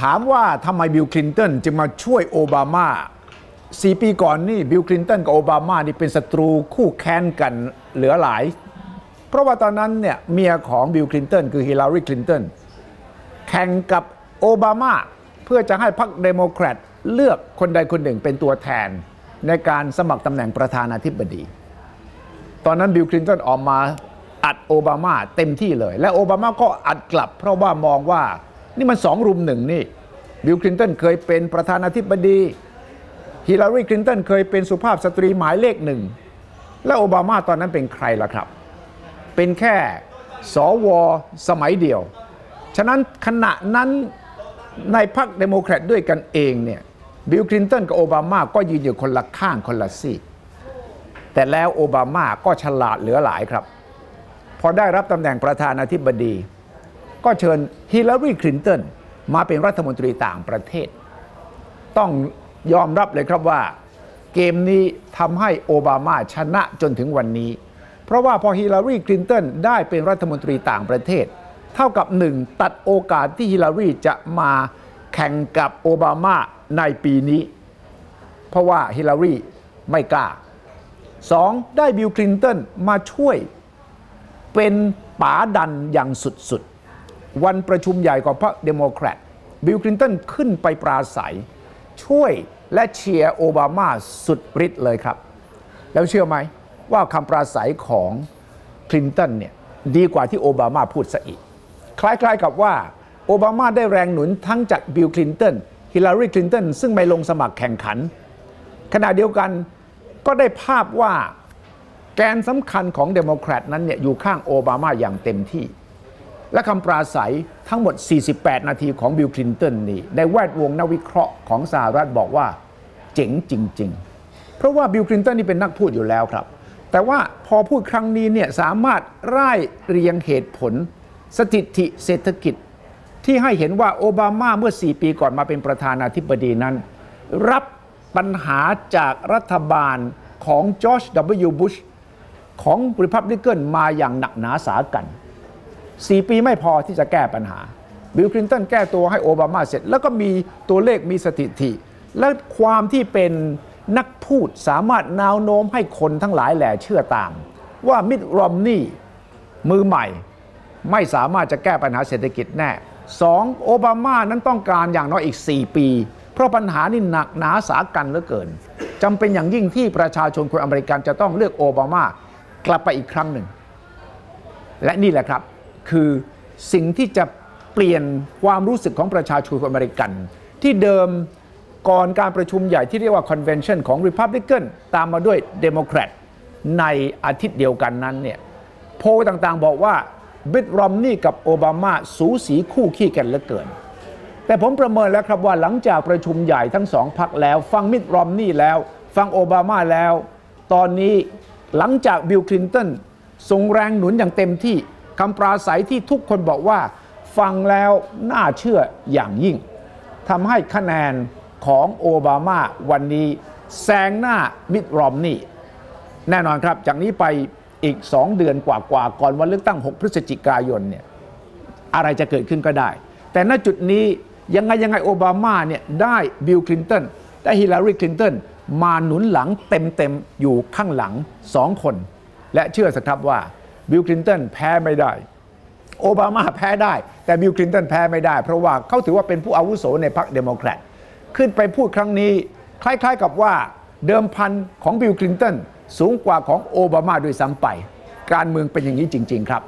ถามว่าทำไมบิลคลินตันจึงมาช่วยโอบามาสี่ปีก่อนนี่บิลคลินตันกับโอบามานี่เป็นศัตรูคู่แค้นกันเหลือหลาย เพราะว่าตอนนั้นเนี่ยเมียของบิลคลินตันคือฮิลลารีคลินตันแข่งกับโอบามาเพื่อจะให้พรรคเดโมแครตเลือกคนใดคนหนึ่งเป็นตัวแทนในการสมัครตำแหน่งประธานาธิบดี ตอนนั้นบิลคลินตันออกมาอัดโอบามาเต็มที่เลย และโอบามาก็อัดกลับ เพราะว่ามองว่า นี่มันสองรุมหนึ่งนี่บิลคลินตันเคยเป็นประธานาธิบดีฮิลลารีคลินตันเคยเป็นสุภาพสตรีหมายเลขหนึ่ง และโอบามาตอนนั้นเป็นใครล่ะครับ เป็นแค่สวสมัยเดียว ฉะนั้นขณะนั้นในพรรคเดโมแครตด้วยกันเองเนี่ยบิลคลินตันกับโอบามาก็ยืนอยู่คนละข้างคนละซีกแต่แล้วโอบามาก็ฉลาดเหลือหลายครับ พอได้รับตำแหน่งประธานาธิบดี ก็เชิญฮิลลารีคลินตันมาเป็นรัฐมนตรีต่างประเทศ ต้องยอมรับเลยครับว่า เกมนี้ทำให้โอบามาชนะจนถึงวันนี้ เพราะว่าพอฮิลลารีคลินตันได้เป็นรัฐมนตรีต่างประเทศ เท่ากับหนึ่งตัดโอกาสที่ฮิลลารีจะมาแข่งกับโอบามาในปีนี้ เพราะว่าฮิลลารีไม่กล้าสองได้บิลคลินตันมาช่วยเป็นป๋าดันอย่างสุดๆ วันประชุมใหญ่ของพรรคเดโมแครตบิลคลินตันขึ้นไปปราศัย ช่วยและเชียร์โอบามาสุดฤทธิ์เลยครับ แล้วเชื่อไหมว่าคำปราศัยของคลินตันเนี่ยดีกว่าที่โอบามาพูดซะอีก คล้ายๆกับว่าโอบามาได้แรงหนุนทั้งจากบิลคลินตันฮิลลารีคลินตันซึ่งไม่ลงสมัครแข่งขัน ขณะเดียวกันก็ได้ภาพว่าแกนสำคัญของเดโมแครตนั้นเนี่ยอยู่ข้างโอบามาอย่างเต็มที่ และคำปราศัยทั้งหมด 48 นาทีของบิลคลินตันนี่ในแวดวงนักวิเคราะห์ของสหรัฐบอกว่าเจ๋งจริง ๆ เพราะว่าบิลคลินตันนี่เป็นนักพูดอยู่แล้วครับ แต่ว่าพอพูดครั้งนี้เนี่ยสามารถร่ายเรียงเหตุผล สถิติเศรษฐกิจ ที่ให้เห็นว่าโอบามาเมื่อ 4 ปีก่อนมาเป็นประธานาธิบดีนั้น รับปัญหาจากรัฐบาลของจอร์จ W. บุชของริพับลิกันมาอย่างหนักหนาสากัน 4 ปีไม่พอที่จะแก้ปัญหาบิลคลินตันแก้ตัวให้โอบามาเสร็จ แล้วก็มีตัวเลขมีสถิติ และความที่เป็นนักพูดสามารถนาวโน้มให้คนทั้งหลายแหล่เชื่อตาม ว่ามิดรอมนี่มือใหม่ ไม่สามารถจะแก้ปัญหาเศรษฐกิจแน่สองโอบามานั้นต้องการอย่างน้อยอีก 4 ปี เพราะปัญหานี่หนักหนาสากันเหลือเกินจำเป็นอย่างยิ่งที่ประชาชนคนอเมริกันจะต้องเลือกโอบามากลับไปอีกครั้งหนึ่ง และนี่แหละครับ คือสิ่งที่จะเปลี่ยนความรู้สึกของประชาชนอเมริกัน ที่เดิมก่อนการประชุมใหญ่ที่เรียกว่าคอนเวนชันของ Republican ตามมาด้วย Democrat ในอาทิตย์เดียวกันนั้นเนี่ยโพลต่างๆบอกว่าบิดรอมนี่กับโอบามาสูสีคู่ขี้กันเหลือเกิน แต่ผมประเมินแล้วครับว่าหลังจากประชุมใหญ่ทั้งสองพักแล้ว ฟังมิดรอมนี่แล้ว ฟังโอบามาแล้ว ตอนนี้หลังจากบิลคลินตันส่งแรงหนุนอย่างเต็มที่ คำปราศัยที่ทุกคนบอกว่า ฟังแล้วน่าเชื่ออย่างยิ่งทำให้คะแนนของโอบามาวันนี้แซงหน้ามิดรอมนี่ แน่นอนครับ จากนี้ไปอีก 2 เดือนกว่าๆก่อนวันเลือกตั้ง 6 พฤศจิกายนเนี่ยอะไรจะเกิดขึ้นก็ได้ แต่ณจุดนี้ยังไงยังไงโอบามาเนี่ยได้บิลคลินตันได้ฮิลลารีคลินตันมาหนุนหลังเต็มๆ อยู่ข้างหลังสองคน และเชื่อสักครับว่า บิลคลินตันแพ้ไม่ได้ โอบามาแพ้ได้ แต่บิลคลินตันแพ้ไม่ได้ เพราะว่าเขาถือว่าเป็นผู้อาวุโสในพรรคเดโมแครตขึ้นไปพูดครั้งนี้คล้ายๆกับว่าเดิมพันของบิลคลินตันสูงกว่าของโอบามาด้วยซ้ำไป การเมืองเป็นอย่างนี้จริง ๆ ครับ